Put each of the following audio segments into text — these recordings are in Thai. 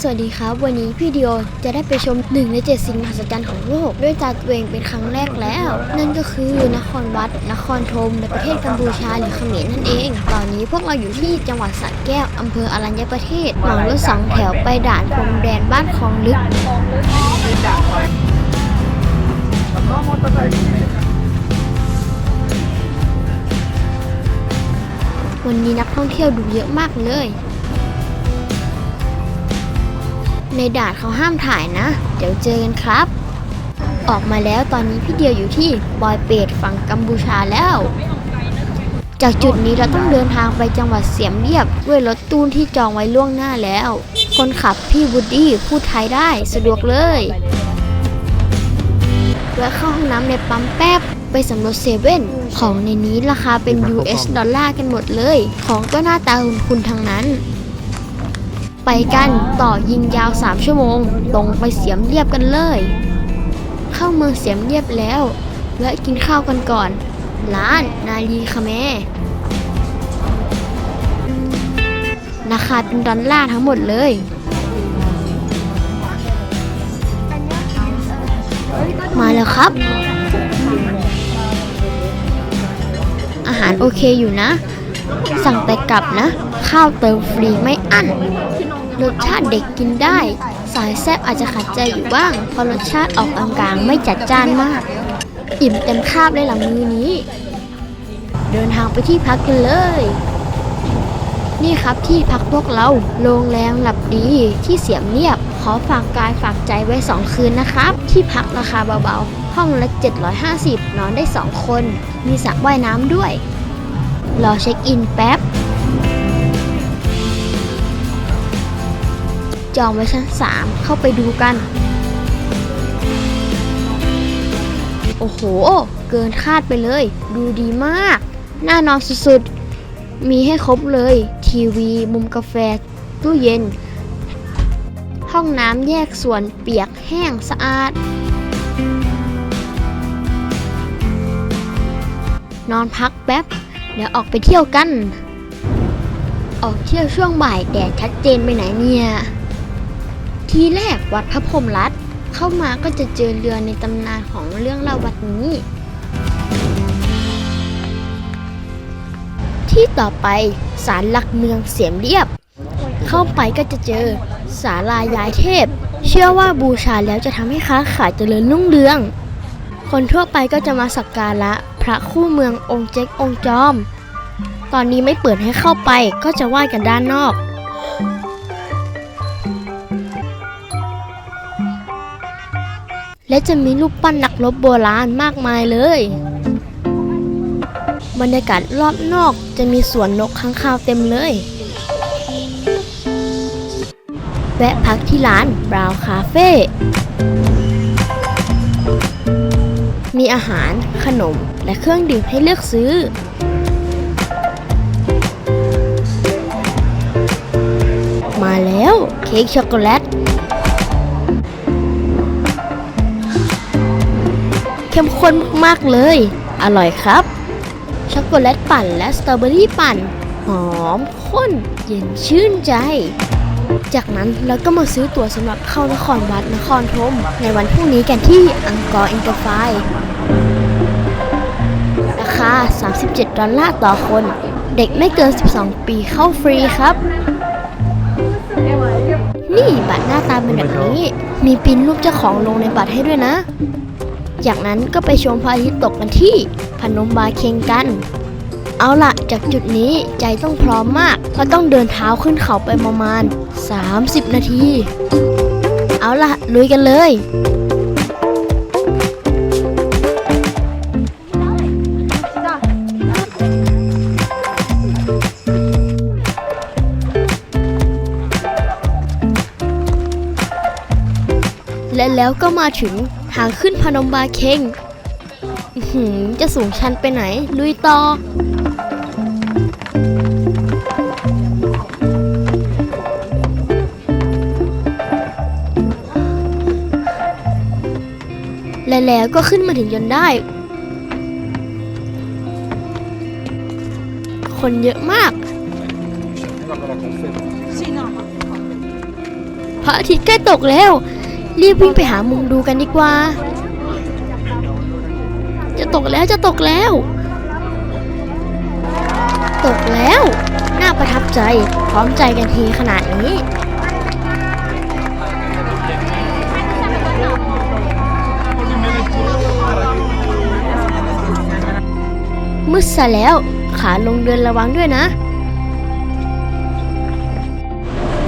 สวัสดีครับ วันนี้พี่เดียวจะได้ไปชมหนึ่งในเจ็ดสิ่งมหัศจรรย์ของโลก ด้วยตาตัวเองเป็นครั้งแรกแล้ว นั่นก็คือนครวัด นครธมในประเทศกัมพูชาหรือเขมรนั่นเอง ตอนนี้พวกเราอยู่ที่จังหวัดสระแก้วอำเภออรัญญประเทศเหมารถสองแถวไปด่านพรมแดนบ้านคลองลึกวันนี้นักท่องเที่ยวดูเยอะมากเลย ในด่านเขาห้ามถ่ายนะ เดี๋ยวเจอกันครับ ออกมาแล้วตอนนี้พี่เดียวอยู่ที่บอยเปตฝั่งกัมพูชาแล้ว จากจุดนี้เราต้องเดินทางไปจังหวัดเสียมเรียบ ด้วยรถตู้ที่จองไว้ล่วงหน้าแล้ว คนขับพี่วูดดี้พูดไทยได้สะดวกเลยแวะเข้าห้องน้ำในปั๊มแป๊บไปสำรวจเซเว่นของในนี้ราคาเป็น US ดอลลาร์กันหมดเลย ของก็หน้าตาคุณๆทั้งนั้น ไปกันต่อยิงยาว 3 ชั่วโมง ตรงไปเสียมเรียบกันเลย เข้าเมืองเสียมเรียบแล้วแวะกินข้าวกันก่อน ร้านนาลีคาเมราคาเป็นดอลลาร์ทั้งหมดเลยมาแล้วครับ อาหารโอเคอยู่นะ สั่งแต่กลับนะ ข้าวเติมฟรีไม่อั้นรสชาติเด็กกินได้ สายแซบอาจจะขัดใจอยู่บ้าง เพราะรสชาติออกกลางๆไม่จัดจ้านมาก อิ่มเต็มคาบเลยหลังมือนี้ เดินทางไปที่พักกันเลย นี่ครับที่พักพวกเราโรงแรมหลับดีที่เสียมเรียบ ขอฝากกายฝากใจไว้ 2 คืนนะครับ ที่พักราคาเบาๆ ห้องละ 750 นอนได้ 2 คน มีสระว่ายน้ำด้วย รอเช็คอินแป๊บ จองไว้ชั้น 3 เข้าไปดูกัน โอ้โห เกินคาดไปเลย ดูดีมาก น่านอนสุดๆ มีให้ครบเลย ทีวี มุมกาแฟ ตู้เย็น ห้องน้ำแยกส่วนเปียกแห้งสะอาด นอนพักแป๊บ เดี๋ยวออกไปเที่ยวกันออกเที่ยวช่วงบ่ายแดดชัดเจนไปไหนเนี่ย ที่แรกวัดพระพรมรัตเข้ามาก็จะเจอเรือในตำนานของเรื่องเล่าวัดนี้ ที่ต่อไปศาลหลักเมืองเสียมเรียบ เข้าไปก็จะเจอศาลายายเทพ เชื่อว่าบูชาแล้วจะทำให้ค้าขายเจริญรุ่งเรือง คนทั่วไปก็จะมาสักการะพระคู่เมืององค์เจ๊กองค์จอม ตอนนี้ไม่เปิดให้เข้าไปก็จะไหว้กันด้านนอก และจะมีรูปปั้นนักรบโบราณมากมายเลย บรรยากาศรอบนอกจะมีสวนนกค้างคาวเต็มเลยแวะพักที่ร้านบราวคาเฟ่มีอาหารขนมและเครื่องดื่มให้เลือกซื้อ มาแล้วเค้กช็อกโกแลต เข้มข้นมากๆเลย อร่อยครับช็อกโกแลตปั่นและสตรอเบอรี่ปั่น หอมข้นเย็นชื่นใจ จากนั้นเราก็มาซื้อตั๋วสำหรับเข้านครวัดนครธมในวันพรุ่งนี้กันที่อังกอร์อินเตอร์ไฟราคา 37 ดอลลาร์ต่อคน เด็กไม่เกิน 12 ปีเข้าฟรีครับ นี่บัตรหน้าตาเป็นแบบนี้ มีปิ้นรูปเจ้าของลงในบัตรให้ด้วยนะ จากนั้นก็ไปชมพระอาทิตย์ตกกันที่พนมบาเคงกัน เอาละจากจุดนี้ใจต้องพร้อมมากเพราะต้องเดินเท้าขึ้นเขาไปประมาณ 30 นาที เอาละลุยกันเลยและแล้วก็มาถึง ทางขึ้นพนมบาเคงหือจะสูงชันไปไหน ลุยต่อ และแล้วก็ขึ้นมาถึงจนได้ คนเยอะมาก พระอาทิตย์ใกล้ตกแล้ว รีบวิ่งไปหามุมดูกันดีกว่า จะตกแล้วจะตกแล้ว ตกแล้ว น่าประทับใจพร้อมใจกันทีขนาดนี้มืดซะแล้วขาลงเดินระวังด้วยนะ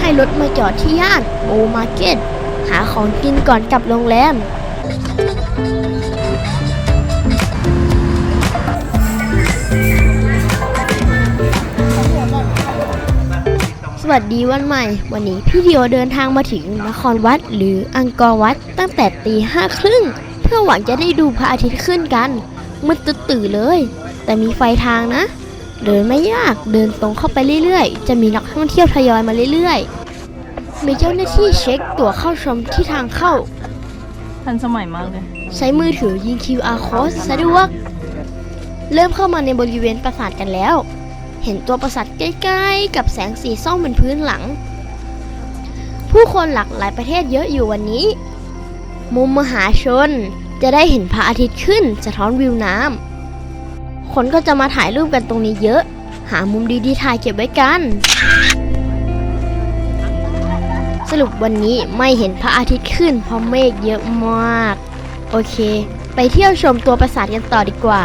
ให้รถมาจอดที่ย่านโอมาเก็ต หาของกินก่อนกลับโรงแรม สวัสดีวันใหม่ วันนี้พี่เดียวเดินทางมาถึงนครวัดหรืออังกอร์วัดตั้งแต่ตีห้าครึ่งเพื่อหวังจะได้ดูพระอาทิตย์ขึ้นกันมืดตื่นเลย แต่มีไฟทางนะ เดินไม่ยากเดินตรงเข้าไปเรื่อยๆ จะมีนักท่องเที่ยวทยอยมาเรื่อยๆ มีเจ้าหน้าที่เช็คตั๋วเข้าชมที่ทางเข้า ทันสมัยมากเลยใช้มือถือยิง QR code สะดวก เริ่มเข้ามาในบริเวณปราสาทกันแล้ว เห็นตัวปราสาทใกล้ๆ กับแสงสีส้มบนพื้นหลัง ผู้คนหลากหลายประเทศเยอะอยู่วันนี้ มุมมหาชนจะได้เห็นพระอาทิตย์ขึ้นสะท้อนวิวน้ำคนก็จะมาถ่ายรูปกันตรงนี้เยอะ หามุมดีๆถ่ายเก็บไว้กัน สรุปวันนี้ไม่เห็นพระอาทิตย์ขึ้นเพราะเมฆเยอะมาก โอเค ไปเที่ยวชมตัวปราสาทกันต่อดีกว่า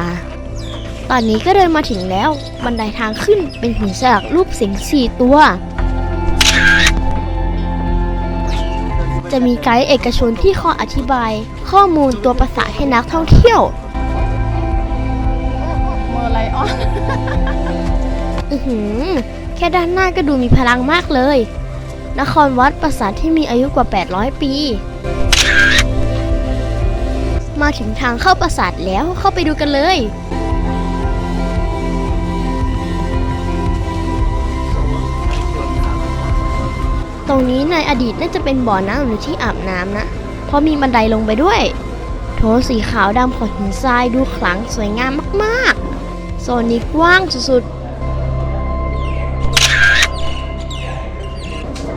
ตอนนี้ก็เดินมาถึงแล้ว บันไดทางขึ้นเป็นหินสลักรูปสิงห์สี่ตัว จะมีไกด์เอกชนที่คอยอธิบาย ข้อมูลตัวปราสาทให้นักท่องเที่ยวเมอร์ไลออน อือหือ แค่ด้านหน้าก็ดูมีพลังมากเลย นครวัดปราสาทที่มีอายุกว่า 800 ปี มาถึงทางเข้าปราสาทแล้วเข้าไปดูกันเลย ตรงนี้ในอดีตน่าจะเป็นบ่อน้ำหรือที่อาบน้ำนะ เพราะมีบันไดลงไปด้วย โถสีขาวดำของหินทรายดูขลังสวยงามมาก ๆ โซนนี้กว้างสุด ๆ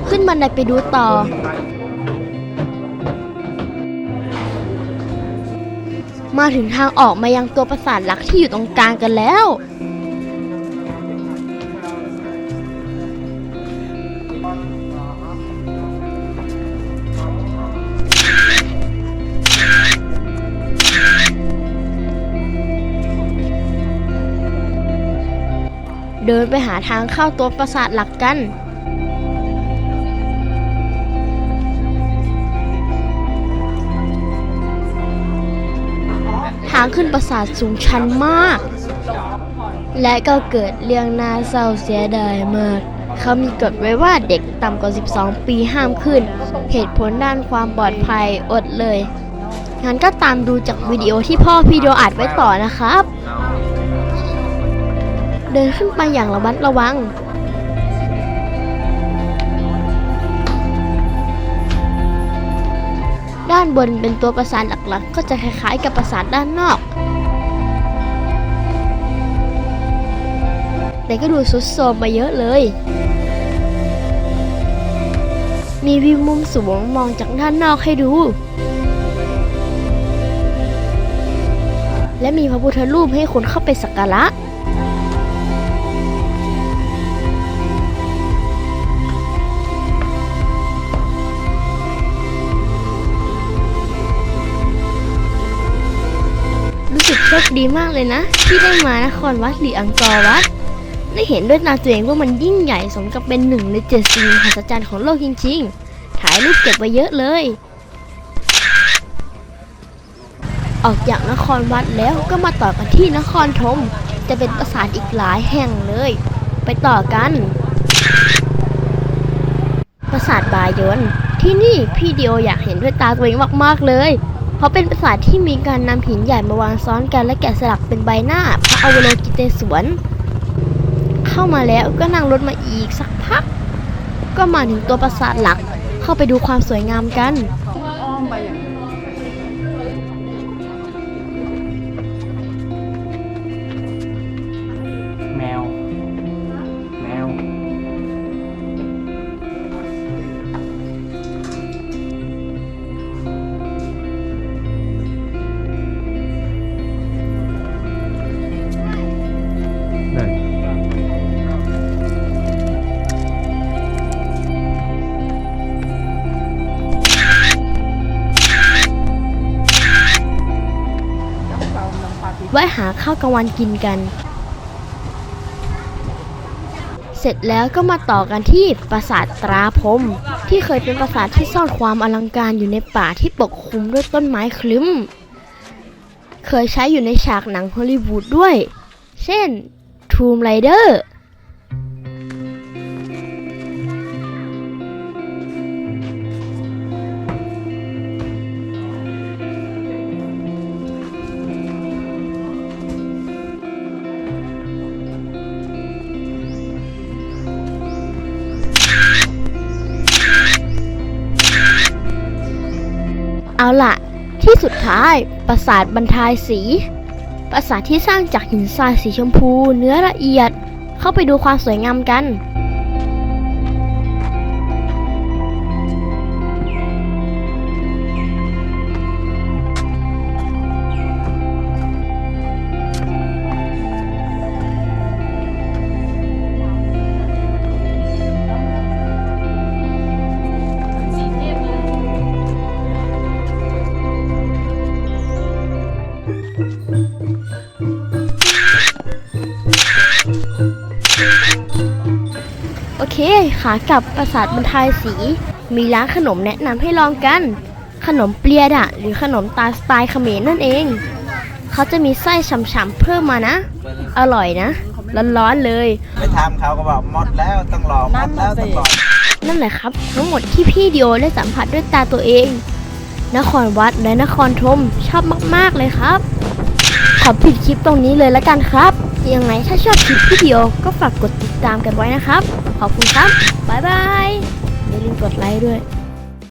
ขึ้นบันไดไปดูต่อ มาถึงทางออกมายังตัวปราสาทหลักที่อยู่ตรงกลางกันแล้ว เดินไปหาทางเข้าตัวปราสาทหลักกันางขึ้นปราสาทสูงชันมาก และก็เกิดเรื่องน่าเศร้าเสียดายมาก เขามีกฎไว้ว่าเด็กต่ำกว่า 12 ปีห้ามขึ้น เหตุผลด้านความปลอดภัยอดเลย งั้นก็ตามดูจากวิดีโอที่พ่อพี่โดอัดไว้ต่อนะครับ เดินขึ้นไปอย่างระมัดระวัง ด้านบนเป็นตัวประสาทหลักๆ ก็จะคล้ายๆกับประสาทด้านนอก แต่ก็ดูสุดโทรมมาเยอะเลย มีวิวมุมสูงมองจากด้านนอกให้ดู และมีพระพุทธรูปให้คนเข้าไปสักการะ ดีมากเลยนะ ที่ได้มานครวัดหรืออังกอร์วัด ได้เห็นด้วยตาตัวเองว่ามันยิ่งใหญ่สมกับเป็นหนึ่งในเจ็ดสิ่งมหัศจรรย์ของโลกจริงๆ ถ่ายรูปเก็บไว้เยอะเลย ออกจากนครวัดแล้วก็มาต่อกันที่นครธมจะเป็นปราสาทอีกหลายแห่งเลย ไปต่อกัน ปราสาทบายนที่นี่พี่เดียวอยากเห็นด้วยตาตัวเองมากๆเลย เพราะเป็นปราสาทที่มีการนำหินใหญ่มาวางซ้อนกันและแกะสลักเป็นใบหน้า พระอวโลกิเตศวน เข้ามาแล้วก็นั่งรถมาอีกสักพัก ก็มาถึงตัวปราสาทหลักเข้าไปดูความสวยงามกันอ้อมไปอย่าง ไว้หาข้าวกลางวันกินกัน เสร็จแล้วก็มาต่อกันที่ปราสาทตราพรมที่เคยเป็นปราสาทที่ซ่อนความอลังการอยู่ในป่าที่ปกคลุมด้วยต้นไม้คลึ้ม เคยใช้อยู่ในฉากหนังฮอลลีวูดด้วย เช่น Tomb Raider สุดท้าย ปราสาทบรรทายสี ปราสาทที่สร้างจากหินทรายสีชมพู เนื้อละเอียด เข้าไปดูความสวยงามกัน ขากลับปราสาทบรรทายสี มีร้านขนมแนะนำให้ลองกัน ขนมเปียดะหรือขนมตาลสไตล์เขมรนั่นเอง เขาจะมีไส้ฉ่ำๆเพิ่มมานะ อร่อยนะ ร้อนๆเลย ไปถามเขาก็บอกหมดแล้วต้องรอหมดแล้วต้องรอนั่นแหละครับ ทั้งหมดที่พี่ดิโอได้สัมผัสด้วยตาตัวเอง นครวัดและนครธมชอบมากๆเลยครับ ขอปิดคลิปตรงนี้เลยละกันครับ ยังไงถ้าชอบคลิปพี่ดิโอก็ฝากกดติดตามกันไว้นะครับ ขอบคุณครับ บ๊ายบายอย่าลืมกดไลค์ด้วย